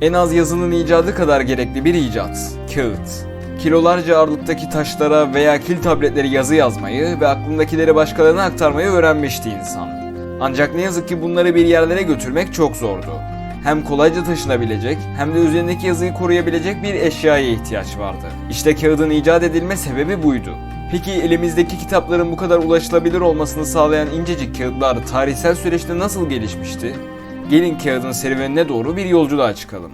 En az yazının icadı kadar gerekli bir icat. Kağıt. Kilolarca ağırlıktaki taşlara veya kil tabletleri yazı yazmayı ve aklındakileri başkalarına aktarmayı öğrenmişti insan. Ancak ne yazık ki bunları bir yerlere götürmek çok zordu. Hem kolayca taşınabilecek hem de üzerindeki yazıyı koruyabilecek bir eşyaya ihtiyaç vardı. İşte kağıdın icat edilme sebebi buydu. Peki elimizdeki kitapların bu kadar ulaşılabilir olmasını sağlayan incecik kağıtlar tarihsel süreçte nasıl gelişmişti? Gelin kağıdın serüvenine doğru bir yolculuğa çıkalım.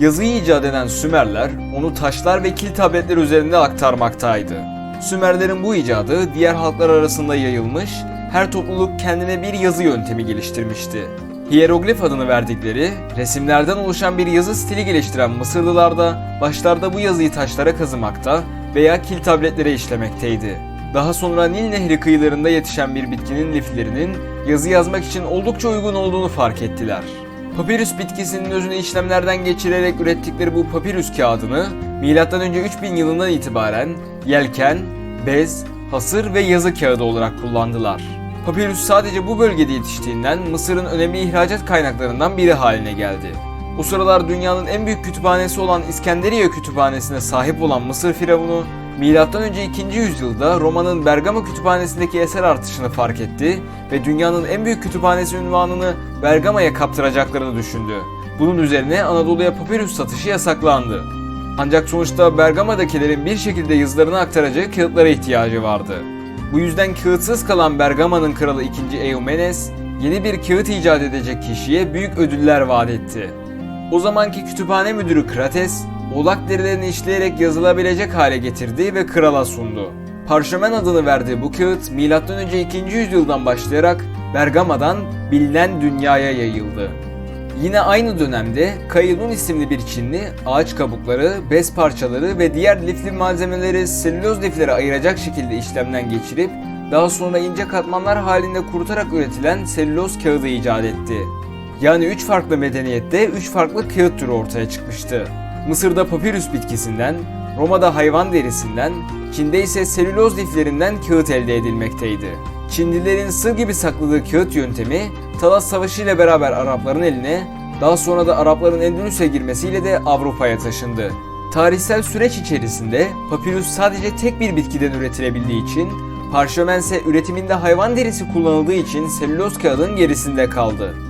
Yazıyı icat eden Sümerler onu taşlar ve kil tabletler üzerinde aktarmaktaydı. Sümerlerin bu icadı diğer halklar arasında yayılmış, her topluluk kendine bir yazı yöntemi geliştirmişti. Hieroglif adını verdikleri, resimlerden oluşan bir yazı stili geliştiren Mısırlılar da başlarda bu yazıyı taşlara kazımakta veya kil tabletlere işlemekteydi. Daha sonra Nil Nehri kıyılarında yetişen bir bitkinin liflerinin yazı yazmak için oldukça uygun olduğunu fark ettiler. Papirüs bitkisinin özünü işlemlerden geçirerek ürettikleri bu papirüs kağıdını M.Ö. 3000 yılından itibaren yelken, bez, hasır ve yazı kağıdı olarak kullandılar. Papirüs sadece bu bölgede yetiştiğinden Mısır'ın önemli ihracat kaynaklarından biri haline geldi. O sıralar dünyanın en büyük kütüphanesi olan İskenderiye Kütüphanesi'ne sahip olan Mısır Firavunu, M.Ö. 2. yüzyılda Roma'nın Bergama Kütüphanesi'ndeki eser artışını fark etti ve dünyanın en büyük kütüphanesi unvanını Bergama'ya kaptıracaklarını düşündü. Bunun üzerine Anadolu'ya papirüs satışı yasaklandı. Ancak sonuçta Bergama'dakilerin bir şekilde yazılarını aktaracağı kağıtlara ihtiyacı vardı. Bu yüzden kağıtsız kalan Bergama'nın kralı 2. Eumenes, yeni bir kağıt icat edecek kişiye büyük ödüller vaat etti. O zamanki kütüphane müdürü Krates, oğlak derilerini işleyerek yazılabilecek hale getirdi ve krala sundu. Parşömen adını verdiği bu kağıt M.Ö. 2. yüzyıldan başlayarak Bergama'dan bilinen dünyaya yayıldı. Yine aynı dönemde Kailun isimli bir Çinli ağaç kabukları, bez parçaları ve diğer lifli malzemeleri selüloz liflere ayıracak şekilde işlemden geçirip daha sonra ince katmanlar halinde kurutarak üretilen selüloz kağıdı icat etti. Yani 3 farklı medeniyette 3 farklı kağıt türü ortaya çıkmıştı. Mısır'da papirüs bitkisinden, Roma'da hayvan derisinden, Çin'de ise selüloz liflerinden kağıt elde edilmekteydi. Çinlilerin sır gibi sakladığı kağıt yöntemi Talas Savaşı ile beraber Arapların eline, daha sonra da Arapların Endülüs'e girmesiyle de Avrupa'ya taşındı. Tarihsel süreç içerisinde papirüs sadece tek bir bitkiden üretilebildiği için, parşömen ise üretiminde hayvan derisi kullanıldığı için selüloz kağıdın gerisinde kaldı.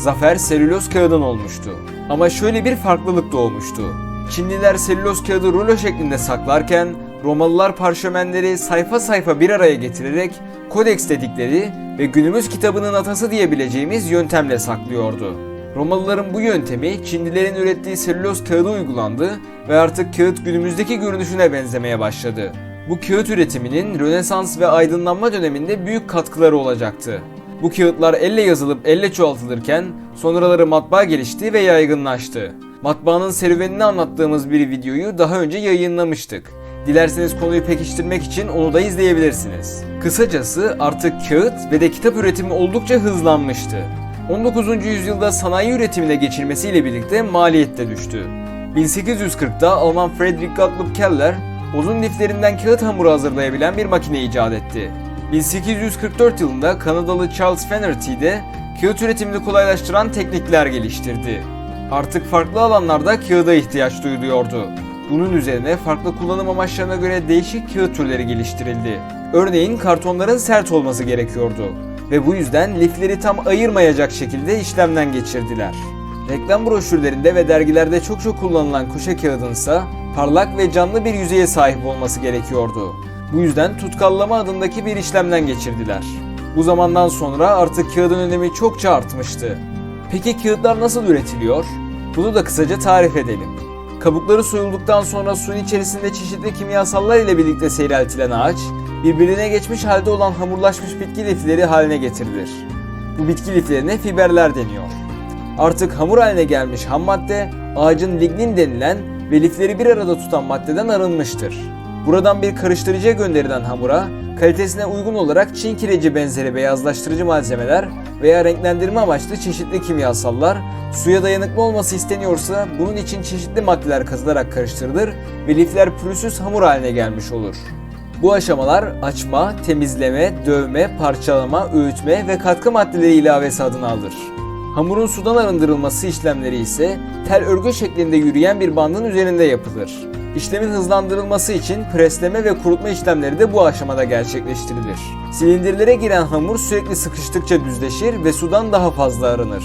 Zafer selüloz kağıdın olmuştu. Ama şöyle bir farklılık da olmuştu. Çinliler selüloz kağıdı rulo şeklinde saklarken Romalılar parşömenleri sayfa sayfa bir araya getirerek kodeks dedikleri ve günümüz kitabının atası diyebileceğimiz yöntemle saklıyordu. Romalıların bu yöntemi Çinlilerin ürettiği selüloz kağıdı uygulandı ve artık kağıt günümüzdeki görünüşüne benzemeye başladı. Bu kağıt üretiminin Rönesans ve aydınlanma döneminde büyük katkıları olacaktı. Bu kağıtlar elle yazılıp elle çoğaltılırken sonraları matbaa gelişti ve yaygınlaştı. Matbaanın serüvenini anlattığımız bir videoyu daha önce yayınlamıştık. Dilerseniz konuyu pekiştirmek için onu da izleyebilirsiniz. Kısacası artık kağıt ve de kitap üretimi oldukça hızlanmıştı. 19. yüzyılda sanayi üretimine geçilmesiyle birlikte maliyet de düştü. 1840'da Alman Friedrich Gottlob Keller, uzun liflerinden kağıt hamuru hazırlayabilen bir makine icat etti. 1844 yılında Kanadalı Charles Fennerty de kağıt üretimini kolaylaştıran teknikler geliştirdi. Artık farklı alanlarda kağıda ihtiyaç duyuluyordu. Bunun üzerine farklı kullanım amaçlarına göre değişik kağıt türleri geliştirildi. Örneğin kartonların sert olması gerekiyordu ve bu yüzden lifleri tam ayırmayacak şekilde işlemden geçirdiler. Reklam broşürlerinde ve dergilerde çok çok kullanılan kuşa kağıdınsa parlak ve canlı bir yüzeye sahip olması gerekiyordu. Bu yüzden tutkallama adındaki bir işlemden geçirdiler. Bu zamandan sonra artık kağıdın önemi çokça artmıştı. Peki kağıtlar nasıl üretiliyor? Bunu da kısaca tarif edelim. Kabukları soyulduktan sonra suyun içerisinde çeşitli kimyasallar ile birlikte seyreltilen ağaç, birbirine geçmiş halde olan hamurlaşmış bitki lifleri haline getirilir. Bu bitki liflerine fiberler deniyor. Artık hamur haline gelmiş ham madde, ağacın lignin denilen ve lifleri bir arada tutan maddeden arınmıştır. Buradan bir karıştırıcıya gönderilen hamura, kalitesine uygun olarak çin kireci benzeri beyazlaştırıcı malzemeler veya renklendirme amaçlı çeşitli kimyasallar, suya dayanıklı olması isteniyorsa bunun için çeşitli maddeler katılarak karıştırılır ve lifler pürüzsüz hamur haline gelmiş olur. Bu aşamalar açma, temizleme, dövme, parçalama, öğütme ve katkı maddeleri ilavesi adını alır. Hamurun sudan arındırılması işlemleri ise tel örgü şeklinde yürüyen bir bandın üzerinde yapılır. İşlemin hızlandırılması için presleme ve kurutma işlemleri de bu aşamada gerçekleştirilir. Silindirlere giren hamur sürekli sıkıştıkça düzleşir ve sudan daha fazla arınır.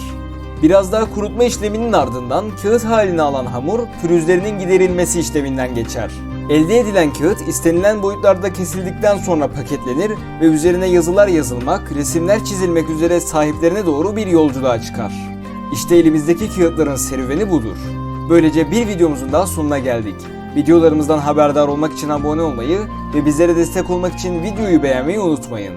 Biraz daha kurutma işleminin ardından kağıt halini alan hamur pürüzlerinin giderilmesi işleminden geçer. Elde edilen kağıt istenilen boyutlarda kesildikten sonra paketlenir ve üzerine yazılar yazılmak, resimler çizilmek üzere sahiplerine doğru bir yolculuğa çıkar. İşte elimizdeki kağıtların serüveni budur. Böylece bir videomuzun daha sonuna geldik. Videolarımızdan haberdar olmak için abone olmayı ve bizlere destek olmak için videoyu beğenmeyi unutmayın.